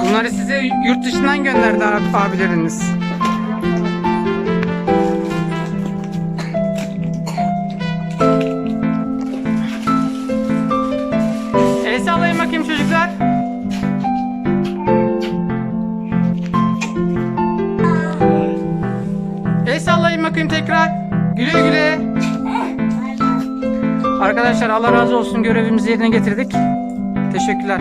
Bunları size yurt dışından gönderdi abi- abileriniz. El sallayın bakayım çocuklar. El sallayın bakayım tekrar. Güle güle. Arkadaşlar Allah razı olsun görevimizi yerine getirdik. Teşekkürler.